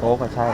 โอ้ก็ใช่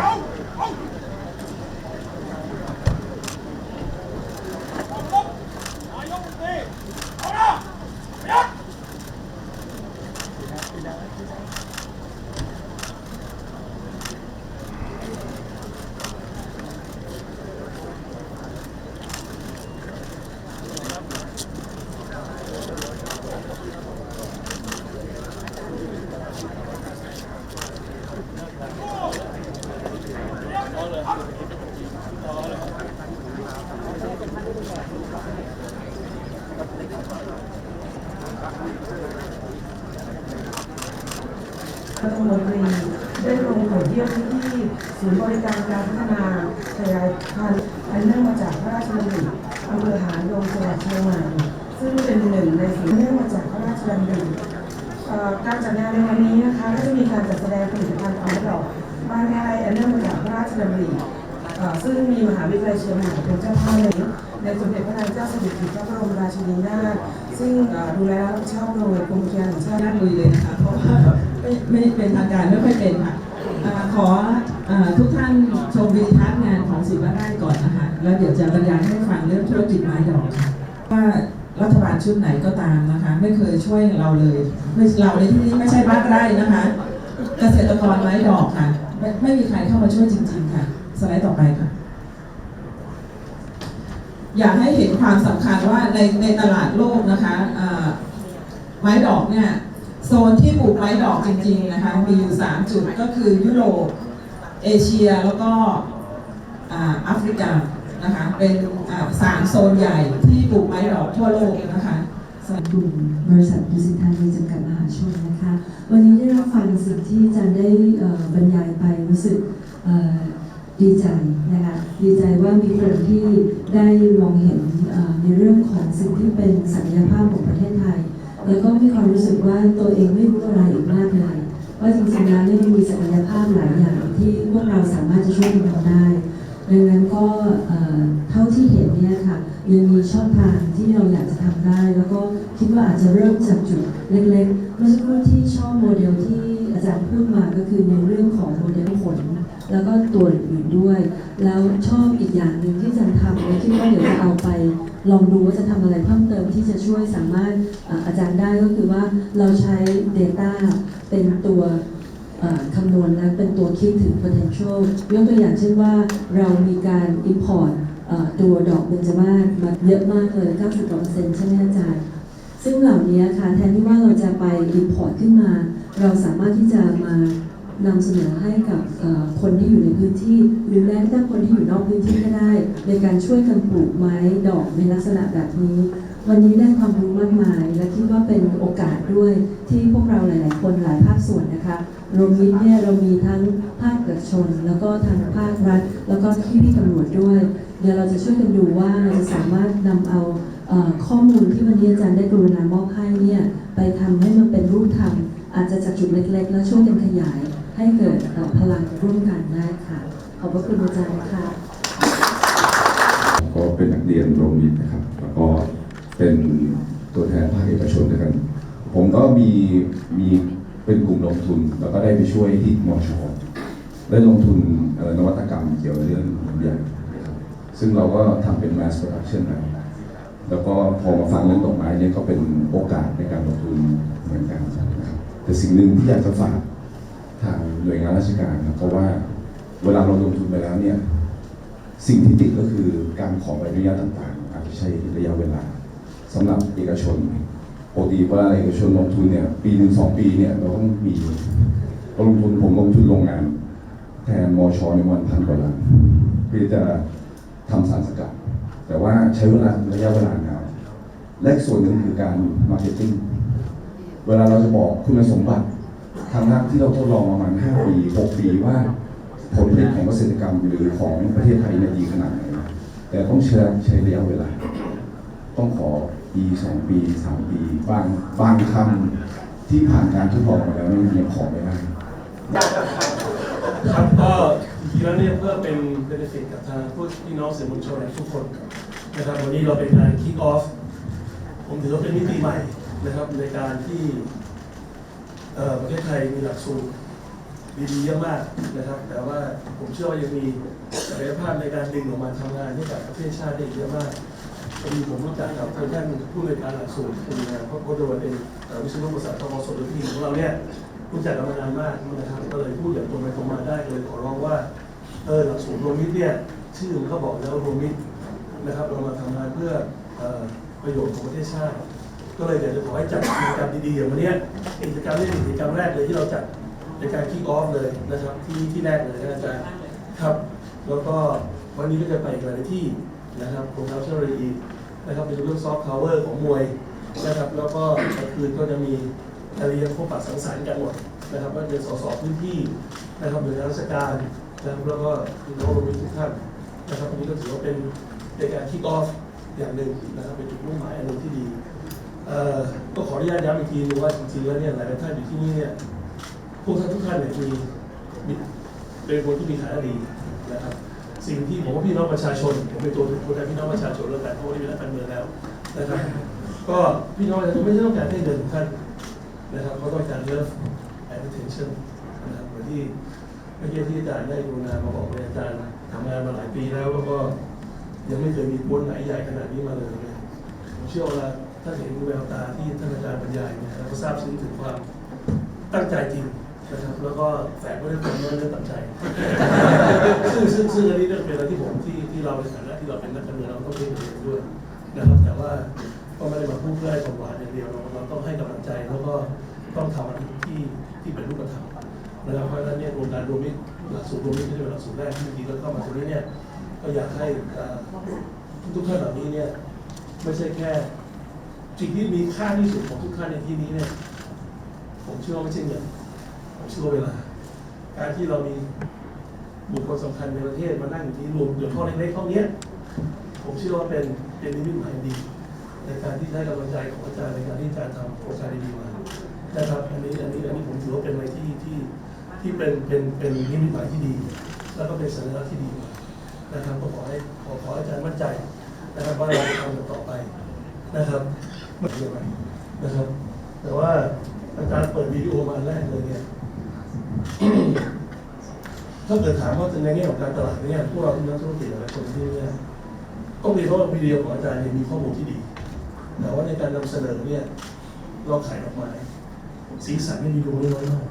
รัฐมนตรีได้ลงตรวจเยี่ยมที่ ศูนย์บริการการพัฒนาขยายพันธุ์อันเนื่องมาจากพระราชดำริอำเภอหางดงจังหวัดเชียงใหม่ซึ่งเป็นหนึ่งในสิ่งเนื่องมาจากพระราชดำริการจัดงานในวันนี้นะคะก็จะมีการจัดแสดงผลิตภัณฑ์ของดอกบ้านไร่อันเนื่องมาจากพระราชดำริซึ่งมีมหาวิทยาลัยเชียงใหม่เป็นเจ้าภาพในในสมเด็จพระนางเจ้าสิริกิติ์พระบรมราชินีนาถซึ่งดูแลรับผิดชอบโดยกรมอุทยานแห่งชาติด้านลุยเลยนะคะ เพราะว่าไม่ไม่เป็นทางการไม่ค่อยเป็นค่ะขอ ทุกท่านชมวิดีทัศน์งานของสิบบ้านไร่ก่อนนะคะแล้วเดี๋ยวจะบรรยายให้ฟังเรื่องธุรกิจไม้ดอกค่ะว่ารัฐบาลชุดไหนก็ตามนะคะ ไม่เคยช่วยเราเลยไม่เราในที่นี้ไม่ใช่บ้านไร่นะคะ เกษตรกรไม้ดอกค่ะไม่ไม่มีใครเข้ามาช่วยจริง ๆ ค่ะ สไลด์ต่อไปค่ะ อยากให้เห็นความสำคัญว่าในในตลาดโลกนะคะไม้ดอกเนี่ยโซนที่ปลูกไม้ดอกจริง ๆ นะคะ มีอยู่ 3 จุดก็คือยุโรป เอเชียแล้วก็อ่าแอฟริกานะคะเป็นสามโซนใหญ่ที่ปลูกไม้ดอกทั่วโลกนะคะกลุ่มบริษัทดุสิตธานีจำกัดมหาชนนะคะ วันนี้ได้รับฟังสิ่งที่อาจารย์ได้อ่อบรรยายไปรู้สึกดีใจนะคะดีใจว่ามีคนที่ได้มองเห็นในเรื่องของสิ่งที่เป็นศักยภาพของประเทศไทย แล้วก็มีความรู้สึกว่าตัวเองไม่รู้อะไรอีกมากเลย ว่าจริงๆแล้วเนี่ยมันมีศักยภาพหลายอย่างที่พวกเราสามารถจะช่วยกันทำได้ดังนั้นก็เท่าที่เห็นเนี่ยค่ะยังมีช่องทางที่เราอยากจะทำได้ แล้วก็คิดว่าอาจจะเริ่มจากจุดเล็กๆเมื่อสักครู่ที่ชอบโมเดลที่อาจารย์พูดมาก็คือในเรื่องของโมเดลผลแล้วก็ตัวอื่นด้วย แล้วชอบอีกอย่างหนึ่งที่อาจารย์ทำและคิดว่าเดี๋ยวจะเอาไป ลองดูว่าจะทำอะไรเพิ่มเติมที่จะช่วยสามารถอาจารย์ได้ก็คือว่าเราใช้ Data เป็นตัวคำนวณและเป็นตัวคิดถึง potential ยกตัวอย่างเช่นว่าเรามีการ import เอ่อตัวดอกเบญจมาศมาเยอะมากเลย 90%ใช่ไหมอาจารย์ ซึ่งเหล่านี้ค่ะแทนที่ว่าเราจะไป import ขึ้นมา เราสามารถที่จะมา นำเสนอให้กับคนที่อยู่ในพื้นที่ หรือแม้กระทั่งคนที่อยู่นอกพื้นที่ก็ได้ ในการช่วยกันปลูกไม้ดอกในลักษณะแบบนี้ วันนี้ได้ความรู้มากมาย และคิดว่าเป็นโอกาสด้วยที่พวกเราหลาย ๆ คนหลายภาคส่วนนะคะรวมมิตรเนี่ยเรามีทั้งภาคเอกชน แล้วก็ทางภาครัฐ แล้วก็ที่พี่ตำรวจด้วย เดี๋ยวเราจะช่วยกันดูว่าเราจะสามารถนำเอาเอ่อข้อมูลที่วันนี้อาจารย์ได้กรุณามอบให้เนี่ยไปทำให้มันเป็นรูปธรรม อาจจะจากจุดเล็กๆ แล้วช่วยกันขยายให้เกิดพลังร่วมกันได้ค่ะ ขอบพระคุณอาจารย์ค่ะก็เป็นนักเรียนโรงเรียนนะครับ แล้วก็เป็นตัวแทนภาคเอกชนด้วยกัน ผมก็มีมีเป็นกลุ่มลงทุน แล้วก็ได้ไปช่วยที่มอชได้ลงทุนนวัตกรรมเกี่ยวกับเรื่องลำไยนะครับซึ่งเราก็ทำเป็น mass production แล้วแล้วก็พอมาฟังเรื่องดอกไม้เนี่ยก็เป็นโอกาสในการลงทุนเหมือนกันครับ แต่สิ่งหนึ่งที่อยากจะฝากทางหน่วยงานราชการนะเพราะว่าเวลาเราลงทุนไปแล้วเนี่ยสิ่งที่ติดก็คือการขอใบอนุญาตต่างๆ อาจจะใช้ระยะเวลาสำหรับเอกชนปกติเวลาเอกชนลงทุนเนี่ยปีหนึ่งสองปีเนี่ยเราต้องมีเราลงทุนผมลงทุนโรงงาน แทนมอชในวันพันกว่าล้านเพื่อจะทำสารสกัด แต่ว่าใช้เวลาระยะเวลานานและส่วนหนึ่งคือการมาร์เก็ตติ้ง เวลาเราจะบอกคุณสมบัติทางด้านที่เราทดลองประมาณ 5 ปี 6 ปีว่าผลผลิตของเกษตรกรรมหรือของประเทศไทยเนี่ยดีขนาดไหน แต่ต้องใช้ใช้ระยะเวลา ต้องขอปีสองปีสามปีบางบางคำที่ผ่านการทดลองมาแล้วนี่ยังขอไม่ได้ครับก็จริงแล้วเนี่ยเพื่อเป็นเบนฟิตกับทางผู้พี่น้องสื่อมวลชนทุกคนนะครับวันนี้เราเป็นการคิกออฟผมถือว่าเป็นมิติใหม่ นะครับในการที่ประเทศไทยมีหลักสูตรดีๆเยอะมากนะครับ แต่ว่าผมเชื่อว่ายังมีศักยภาพในการดึงออกมาทำงานให้กับประเทศชาติได้อีกเยอะมากพอดีผมรู้จักกับท่านผู้ในวยการหลักสูตรคืองานพระพุทธวันเองวิศนุประสาททอสดหรือพี่ของเราเนี่ยรู้จักกันมานานมากนะครับก็เลยพูดอย่างตรงไปตรงมาได้เลยขอร้องว่าเออหลักสูตรรวมมิตรเนี่ยชื่อมันก็บอกแล้วรวมมิตรนะครับเรามาทำงานเพื่ออประโยชน์ของประเทศชาติ ก็เลยอยากจะขอให้จัดกิจกรรมดีๆอย่างวันนี้กิจกรรมนี้เป็นกิจกรรมแรกเลยที่เราจัดในการคิกออฟเลยนะครับที่ที่แรกเลยนะอาจารย์ครับ แล้วก็วันนี้ก็จะไปอีกหลายที่นะครับโครงการเชอรีนะครับเป็นเรื่องซอฟต์พาวเวอร์ของมวยนะครับแล้วก็กลางคืนก็จะมีการเรียนพบปะสังสรรค์กันหมดนะครับว่าจะสอสพื้นที่นะครับหน่วยงานราชการนะครับแล้วก็พี่น้องรวมทุกท่านนะครับวันนี้ก็ถือว่าเป็นในการคิกออฟอย่างหนึ่งนะครับเป็นจุดมุ่งหมายอันหนึ่งที่ดี ก็ขออนุญาตย้ำอีกทีนึงว่าจริงๆแล้วเนี่ยหลายท่านอยู่ที่นี่เนี่ยพวกท่านทุกท่านเนี่ยมีเป็นคนที่มีฐานะดีนะครับสิ่งที่ผมว่าพี่น้องประชาชนผมเป็นตัวตัวแทนพี่น้องประชาชนแล้วกันเพราะว่าได้เป็นนักการเมืองแล้วนะครับ ก็พี่น้องประชาชนไม่ได้ต้องการให้เงินท่านนะครับเขาต้องการ love and attention นะครับเหมือนที่เมื่อกี้ที่อาจารย์ได้กรุณามาบอกเลยอาจารย์ทำงานมาหลายปีแล้วแล้วก็ยังไม่เคยมีกวนไหนใหญ่ขนาดนี้มาเลยนะผมเชื่อว่า ท่านเห็นแววตาที่ท่านอาจารย์บรรยายเนี่ยเราก็ทราบซึ้งถึงความตั้งใจจริงนะครับแล้วก็แฝงไว้ด้วยความเนื้อเนื้อตั้งใจ ซึ่งซึ่งซึ่งอันนี้เป็นอะไรที่ผมที่ที่เราในฐานะที่เราเป็นนักการเมืองเราต้องเรียนรู้ด้วยนะครับแต่ว่าก็ไม่ได้มาพูดเพื่อให้ความหวานอย่างเดียวเราเราต้องให้กำลังใจแล้วก็ต้องทำอะไรที่ที่เป็นรูปธรรมนะครับเพราะฉะนั้นเนี่ยโครงการรวมมิตรหลักสูตรรวมมิตรที่เป็นหลักสูตรแรกที่เมื่อกี้เราเข้ามาตรงนี้เนี่ยก็อยากให้ทุกท่านเหล่านี้เนี่ยไม่ใช่แค่ สิ่งที่มีค่าที่สุดของทุกท่านในที่นี้เนี่ย ผมเชื่อว่าไม่ใช่เงินผมเชื่อว่าเวลา การที่เรามีบุคคลสำคัญในประเทศมานั่งอยู่ที่รวมอยู่ห้องเล็กๆห้องเนี้ยผมเชื่อว่าเป็นเป็นนิมิตหมายดี ในการที่ได้กำลังใจของอาจารย์ในการที่อาจารย์ทำโครงการดีๆมานะครับอันนี้อันนี้อันนี้ผมถือว่าเป็นอะไรที่ที่ที่เป็นเป็นเป็นนิมิตหมายที่ดี แล้วก็เป็นสัญลักษณ์ที่ดีนะครับก็ขอให้ขอขออาจารย์มั่นใจนะครับว่าเราจะทำต่อไปนะครับ ไม่เป็นไรนะครับ แต่ว่าอาจารย์เปิดวิดีโอมาอันแรกเลยเนี่ยถ้าเกิดถามว่าในแง่ของการตลาดเนี่ยพวกเราที่นักธุรกิจหลายคนที่เนี่ยต้องเรียนว่าวิดีโอของอาจารย์เนี่ยมีข้อมูลที่ดี แต่ว่าในการนำเสนอเนี่ยเราขายดอกไม้สีสันไม่มีดูน้อยมาก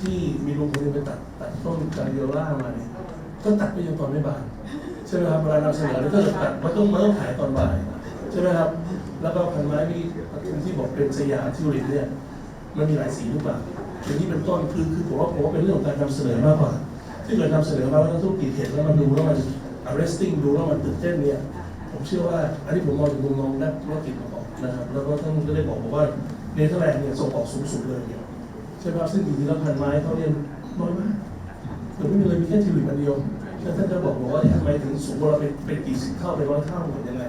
ที่มีลุงคนนึงไปตัดตัดต้นการเดียล่ามาเนี่ยก็ตัดไปยังตอนไม่บานใช่ไหมครับเวลานำเสนอเนี่ยก็จะตัดมันต้องมันต้องขายตอนบ่ายใช่ไหมครับ แล้วก็พันไม้ที่ที่บอกเป็นสยามทิวลิปเนี่ยมันมีหลายสีหรือเปล่าอย่างนี้เป็นต้นคือคือผมว่าผมว่าเป็นเรื่องของการนำเสนอมากกว่าที่เกิดนำเสนอมาแล้วธุรกิจเห็นแล้วมันดูแล้วมัน arresting ดูแล้วมันตื่นเต้นเนี่ยผมเชื่อว่าอันนี้ผมมองจากมุมมองนักธุรกิจมาก่อนนะครับ แล้วก็ท่านก็ได้บอกบอกว่าเนเธอร์แลนด์เนี่ยส่งออกสูงสุดเลยเนี่ยใช่ไหมครับซึ่งจริงๆแล้วพันไม้เขาเนี่ยน้อยมากหรือไม่มีเลยมีแค่ทิวลิปอันเดียวแล้วท่านจะบอกบอกว่าทำไมถึงสูงกว่าเราเป็นเป็นกี่สิบเท่าเป็นร้อยเท่าเหมือนยังไง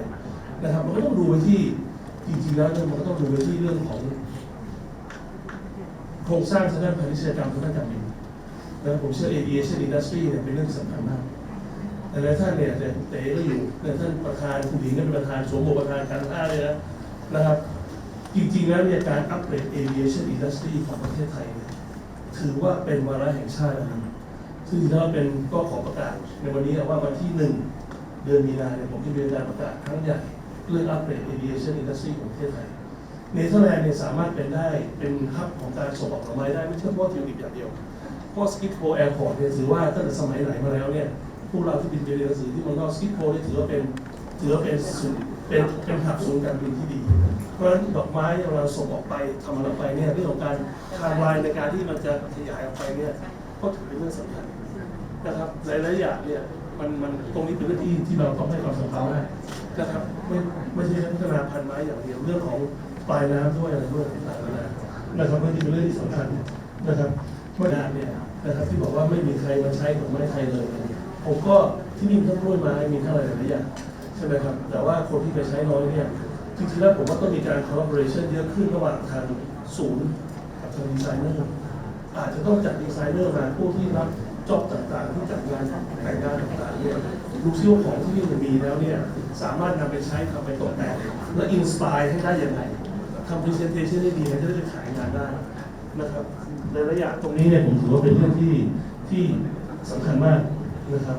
นะครับมันก็ต้องดูไปที่จริงๆแล้วเนี่ยมันก็ต้องดูไปที่เรื่องของ โครงสร้างทางด้านพาณิชยกรรมทางด้านการบินแล้วผมเชื่อ aviation industry เนี่ยเป็นเรื่องที่สำคัญมากแต่หลายท่านเนี่ยแต่เต๋ก็อยู่แต่ท่านประธานคุณหญิงก็เป็นประธานสวมบทประธานการท่าเลยนะนะครับ จริงๆแล้วเนี่ยการอัปเกรด aviation industry ของประเทศไทยเนี่ยถือว่าเป็นวาระแห่งชาตินหนึ่งซึ่งถ้าเป็นก็ขอประกาศในวันนี้ว่าวันที่หนึ่งเดือนมีนาเนี่ยผมจะมีการประกาศครั้งใหญ่ เรื่องอัปเกรด aviation industry ของประเทศไทยเนเธอร์แลนด์เนี่ยสามารถเป็นได้เป็นฮับของการส่งออกผลไม้ได้ไม่ใช่เฉพาะทิวลิปอย่างเดียวเพราะสกิปโ o แอร์พอร์ตเนี่ยถือว่าตั้งแต่สมัยไหนมาแล้วเนี่ยพวกเราที่บินไปเรียนหนังสือที่เมันก็สกิปโ o เนี่ยถือว่าเป็นถือว่าเป็นศูนย์เป็นเป็นหับศูนย์การบินที่ดี เพราะฉะนั้นดอกไม้เราส่งออกไปทำมันออกไปเนี่ยเรื่องของการไทม์ไลน์ในการที่มันจะขยายออกไปเนี่ยก็ถือเป็นเรื่องสำคัญนะครับหลายๆอย่างเนี่ยมันมันตรงนี้เป็นเรื่องที่ที่เราต้องให้ความสำคัญมาก นะครับไม่ไม่ใช่พัฒนาพันธุ์ไม้อย่างเดียวเรื่องของปลายน้ำด้วยอะไรด้วยต่างๆนานานะครับนี่เป็นเรื่องที่สำคัญนะครับเมื่อนานเนี่ยนะครับที่บอกว่าไม่มีใครมาใช้ดอกไม้ไทยเลย ผมก็ที่นี่มีทั้งกล้วยไม้มีทั้งอะไรหลายอย่างใช่ไหมครับแต่ว่าคนที่ไปใช้น้อยเนี่ยจริงๆแล้วผมว่าต้องมีการ collaboration เยอะขึ้นระหว่างทางศูนย์กับทางดีไซเนอร์อาจจะต้องจัดดีไซเนอร์มาพวกที่รับ จอบต่างๆที่จัดงานแต่งงานต่างๆเนี่ยดูซิว่าของที่มันมีแล้วเนี่ยสามารถนำไปใช้ทำไปตกแต่งและอินสปายให้ได้ยังไงทำ presentation ได้ดีมันจะได้ไปขายงานได้นะครับในระยะตรงนี้เนี่ยผมถือว่าเป็นเรื่องที่ที่สำคัญมากนะครับ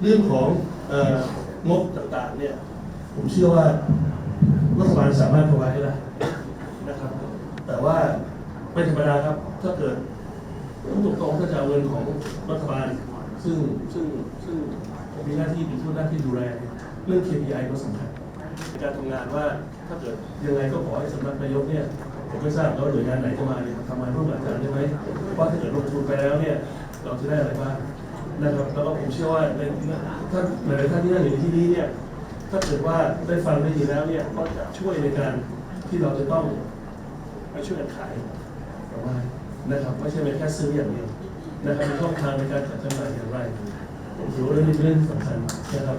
เรื่องของงบต่างๆเนี่ยผมเชื่อว่ารัฐบาลสามารถพอไว้ได้นะครับ แต่ว่าไม่ธรรมดาครับถ้าเกิด ตรงๆถ้าจะเอาเงินของรัฐบาล ซึ่งซึ่งซึ่งผมมีหน้าที่เป็นผู้หน้าที่ดูแลเรื่อง KPI ก็สำคัญในการทำงานว่าถ้าเกิดยังไงก็ขอให้สำนักนายกเนี่ยผมไม่ทราบแล้วหน่วยงานไหนจะมาเนี่ยทำงานร่วมกับอาจารย์ได้ไหมว่าถ้าเกิดลงทุนไปแล้วเนี่ยเราจะได้อะไรบ้างนะครับแล้วก็ผมเชื่อว่าในท่านหลายๆท่านที่นั่งอยู่ที่นี้เนี่ยถ้าเกิดว่าได้ฟังได้ยินแล้วเนี่ยก็จะช่วยในการที่เราจะต้องไปช่วยกันขายแต่ว่า นะครับไม่ใช่เป็นแค่ซื้ออย่างเดียวนะครับมีช่องทางในการจัดจำหน่ายอย่างไรผมถือว่าเรื่องนี้เป็นเรื่องสำคัญนะครับ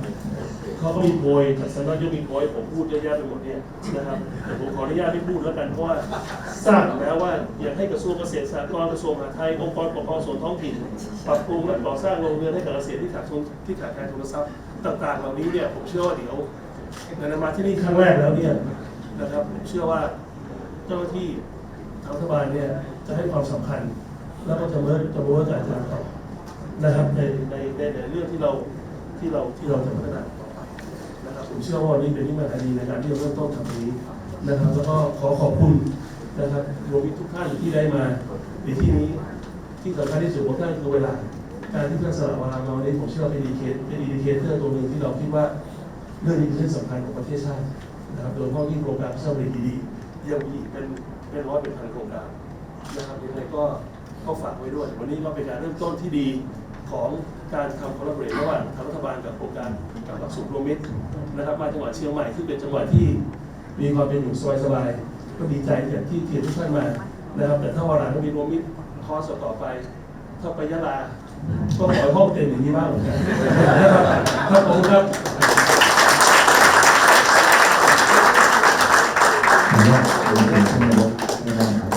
เขาก็มีโพยจากสำนักนายกมีโพยผมพูดเยอะแยะไปหมดเนี่ยนะครับแต่ผมขออนุญาตไม่พูดแล้วกันเพราะว่าทราบอยู่แล้วว่าอยากให้กระทรวงเกษตรสหกรณ์กระทรวงมหาดไทยองค์กรปกครองส่วนท้องถิ่นปรับปรุงและก่อสร้างโรงเรือนให้กับเกษตรที่ขาดทุนที่ขาดแคลนทุนทรัพย์ต่าง ๆ เหล่านี้เนี่ยผมเชื่อว่าเดี๋ยวในมาที่นี่ครั้งแรกแล้วเนี่ยนะครับผมเชื่อว่าเจ้าหน้าที่ รัฐบาลเนี่ยจะให้ความสำคัญ แล้วก็จะเมื่อจะเมื่อกับอาจารย์ต่อนะครับในในในเรื่องที่เราที่เราที่เราจะพัฒนาต่อไปนะครับผมเชื่อว่านี้เป็นที่มาดีในการที่เราเริ่มต้นทำนี้นะครับ แล้วก็ขอขอบคุณนะครับรวมทุกท่านที่ได้มาในที่นี้ที่สำคัญที่สุดของท่านคือเวลา การที่เพื่อนสละเวลาเมาวันนี้ผมเชื่อเป็นดีเคสเป็นดีเคเตอร์ตัวหนึ่งที่เราคิดว่าเรื่องนี้เป็นเรื่องสำคัญของประเทศชาตินะครับโดยเฉพาะยิ่งโครงการพิเศษดีๆ ยังมีอีกเป็นเป็นร้อยเป็นพันโครงการนะครับยังไงก็ก็ฝากไว้ด้วย วันนี้ก็เป็นการเริ่มต้นที่ดีของการทำคอลลาบอร์เรทระหว่างทางรัฐบาลกับโครงการกับหลักสูตรรวมมิตรนะครับ มาจังหวัดเชียงใหม่ที่งเป็นจังหวัดที่มีความเป็นอยู่สบายๆก็ดีใจอย่างที่เทียนทุกท่านมานะครับ แต่ถ้าวันหลังมีรวมมิตรคอสต่อไปถ้าไปยะลาก็ขอห้องเต็มอย่างนี้บ้างเหมือนกันนะครับครับผมครับ ผมว่าเป็นเป็นท่านนายกไม่ได้ครับ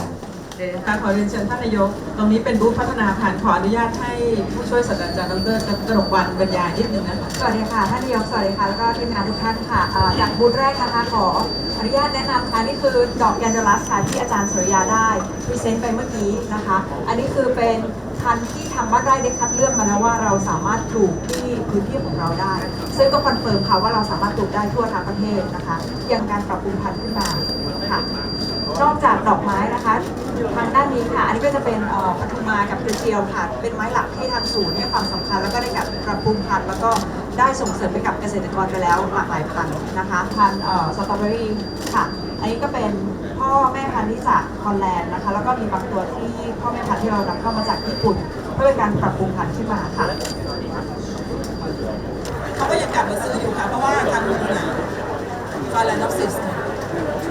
เดี๋ยวนะคะขอเรียนเชิญท่านนายก ตรงนี้เป็นบูธพัฒนาผ่านขออนุญาตให้ผู้ช่วยศาสตราจารย์ดรกนกวันบรรยายนิดนึงนะคะ สวัสดีค่ะ ท่านนายกสวัสดีค่ะ แล้วก็ทีมงานทุกท่านค่ะอ่อจากบูธแรกนะคะขออนุญาตแนะนำค่ะนี่คือดอกแกนเดลัสค่ะที่อาจารย์สุริยาได้พรีเซนต์ไปเมื่อกี้นะคะ อันนี้คือเป็นพันธุ์ที่ทางบ้านไร่ได้คัดเลือกมาแล้วว่าเราสามารถปลูกที่พื้นที่ของเราได้ ซึ่งก็คอนเฟิร์มค่ะว่าเราสามารถปลูกได้ทั่วทั้งประเทศนะคะยังการปรับปรุงพันธุ์ขึ้นมา ค่ะ นอกจากดอกไม้นะคะทางด้านนี้ค่ะ อันนี้ก็จะเป็นปทุมมากับกระเจียวค่ะ เป็นไม้หลักที่ทางศูนย์ให้ความสำคัญ แล้วก็ได้กับปรับปรุงพันธุ์แล้วก็ได้ส่งเสริมไปกับเกษตรกรไปแล้วหลากหลายพันธุ์นะคะพันธุ์สตรอเบอรี่ค่ะ อันนี้ก็เป็นพ่อแม่พันธุ์ที่จากฮอลแลนด์นะคะ แล้วก็มีบางตัวที่พ่อแม่พันธุ์ที่เรานำเข้ามาจากญี่ปุ่นเพื่อเป็นการปรับปรุงพันธุ์ขึ้นมาค่ะเขาก็ยังกลับมาซื้ออยู่ค่ะเพราะว่าทางนู้นน่ะฟาแลนอฟซิส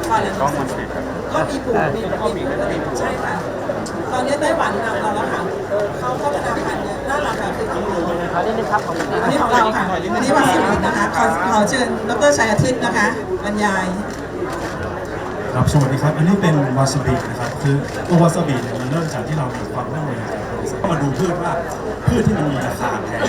ฟาแลนอฟซิสก็มีปลูกมีมีปลูกใช่ค่ะตอนนี้ไต้หวันนำเราแล้วค่ะเขาพัฒนาพันธุ์เนี่ยน่ารักค่ะคือของเราอันนี้ของเราค่ะอันนี้วาสบินะคะขอขอเชิญดรชัยอาทิตย์นะคะบรรยายครับสวัสดีครับ อันนี้เป็นวาซาบินะครับ คือตัววาซาบิเนี่ยมันเริ่มจากที่เรามีความร่ำรวยจากบริษัทก็มาดูพืชว่าพืชที่มันมีราคาแพง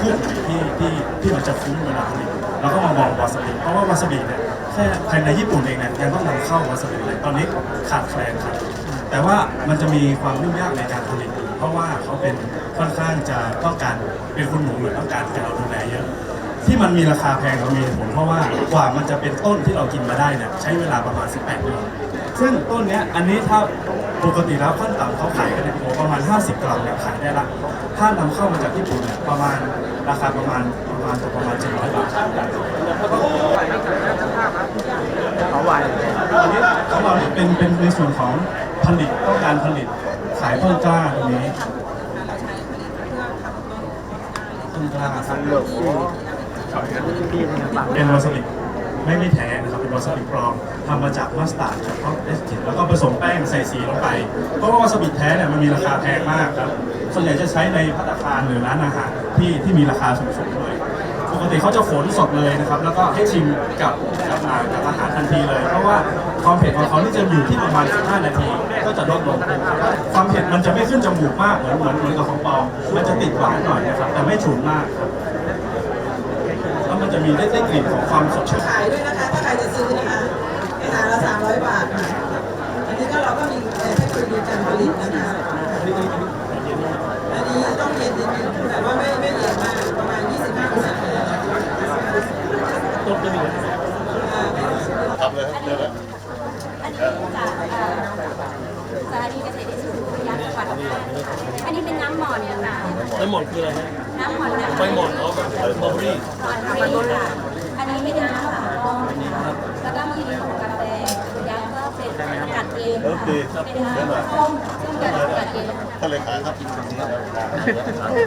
พืชไหนที่ที่ที่มันจะคุ้มเวลาผลิตเราก็มามองวาซาบิเพราะว่าวาซาบิเนี่ย แค่ภายในญี่ปุ่นเองเนี่ยยังต้องนำเข้าวาซาบิเลยตอนนี้ขาดแคลนครับ แต่ว่ามันจะมีความยุ่งยากในการผลิตเพราะว่าเขาเป็นค่อนข้างจะต้องการเป็นคุณหนูหมือต้องการให้เราดูแลเยอะ ที่มันมีราคาแพงเรามีผลเพราะว่ากว่ามันจะเป็นต้นที่เรากินมาได้เนี่ยใช้เวลาประมาณ 18เดือนซึ่งต้นเนี้ยอันนี้ถ้าปกติแล้วขั้นต่ำเขาขายกันในโประมาณ 50 กรัมเนี่ยขายได้ละ ถ้านำเข้ามาจากญี่ปุ่นเนี่ยประมาณราคาประมาณประมาณตกประมาณ700บาทเขา วายอันนี้ของเราเนี่ยเป็นเป็นในส่วนของผลิตต้องการผลิตขายต้นกล้าตรงนี้ต้นกล้าครับเป็นวาซาบิไม่ไม่แท้นะครับเป็นวาซาบิปลอมทำมาจากมัสตาร์ดกับข้าวเอสจิแล้วก็ผสมแป้งใส่สีลงไปเพราะว่าวาซาบิแท้เนี่ยมันมีราคาแพงมากครับส่วนใหญ่จะใช้ในภัตตาคารหรือร้านอาหารที่ที่มีราคาสูงๆด้วย ปกติเขาจะฝนสดเลยนะครับ แล้วก็ให้ชิมกับกับอากับอาหารทันทีเลย เพราะว่าความเผ็ดของเขาที่จะอยู่ที่ประมาณ 15 นาที ก็จะลดลง ความเผ็ดมันจะไม่ขึ้นจมูกมากเหมือนเหมือนเหมือนกับของปลอมมันจะติดหวานหน่อยนะครับ แต่ไม่ฉุนมากครับแล้วมันจะมีได้ได้กลิ่นของความสดชื่น ขายด้วยนะคะ ถ้าใครจะซื้อนะคะไปหาละ300 บาทค่ะอันนี้ก็เราก็มีทำเลยครับเดี๋ยวนะอันนี้จากเอ่อสถานีเกษตรอินทรีย์วิทยาจังหวัดน่านอันนี้เป็นน้ำหมอนค่ะน้ำหมอนคืออะไรฮะน้ำหมอนนะคะใบหมอนเขาแบบมอลลี่หมอนฟรีค่ะอันนี้ไม่ได้น้ำสามก้อนค่ะแล้วก็มีผงกาแฟยักษ์ก็เป็นกัดเองค่ะเป็นน้ำส้มซึ่งกัดกัดเองท่านเลขาครับ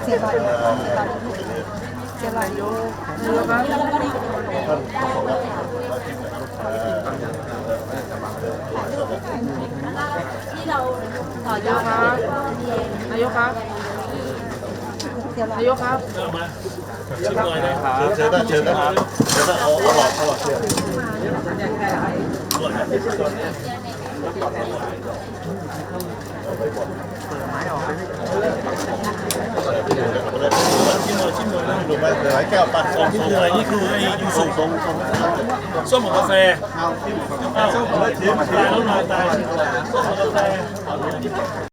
เสียบอยเสียบอยดูแล้วก็แล้วก็ได้ ที่เราต่อยอดนายกครับนายกครับเอมาชิมหน่อยนะครับเชิญนะเชิญนะเชิญนะเอาเอาหลอดเอาหลอดเชิญชิมหน่อยชิมหน่อยนะ ดูไหมหลายแก้วปัดสองที่คืออะไรนี่คือไอ้ยูสุทรงส้มกาแฟเอาที่อ้าวตายแล้วนายตายส้มกาแฟ